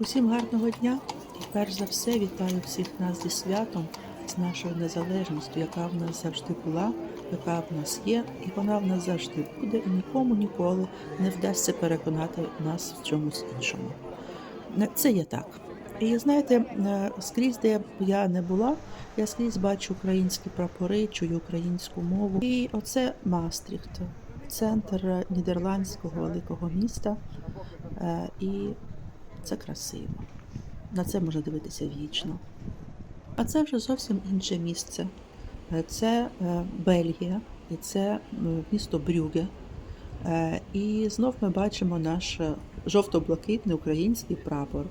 Усім гарного дня і перш за все вітаю всіх нас зі святом, з нашою незалежністю, яка в нас завжди була, яка в нас є, і вона в нас завжди буде, і нікому ніколи не вдасться переконати нас в чомусь іншому. Це є так. І знаєте, е, скрізь, де я не була, я скрізь бачу українські прапори, чую українську мову. І оце Мастріхт, центр нідерландського великого міста. Е, І це красиво. На це можна дивитися вічно. А це вже зовсім інше місце. Е, Це е, Бельгія, і це місто Брюге. Е, І знов ми бачимо наш жовто-блакитний український прапор.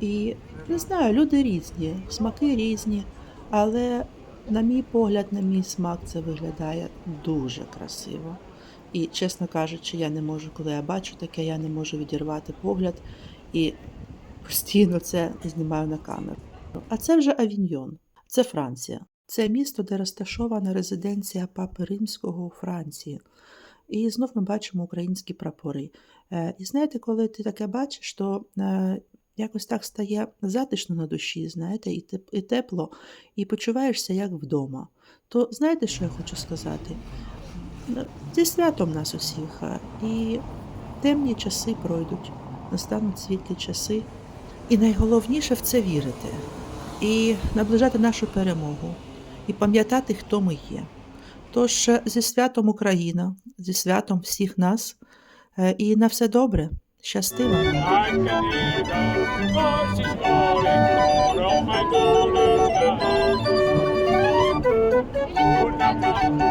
І не знаю, люди різні, смаки різні, але, на мій погляд, на мій смак, це виглядає дуже красиво. І, чесно кажучи, я не можу, коли я бачу таке, я не можу відірвати погляд і постійно це знімаю на камеру. А це вже Авіньйон, це Франція. Це місто, де розташована резиденція Папи Римського у Франції. І знов ми бачимо українські прапори. Е, І знаєте, коли ти таке бачиш, то е, якось так стає затишно на душі, знаєте, і тепло, і почуваєшся як вдома. То знаєте, що я хочу сказати? Зі святом нас усіх. е, І темні часи пройдуть, настануть світлі часи. І найголовніше в це вірити, і наближати нашу перемогу, і пам'ятати, хто ми є. Тож е, зі святом Україна, зі святом всіх нас, е, і на все добре, щасти вам! Anche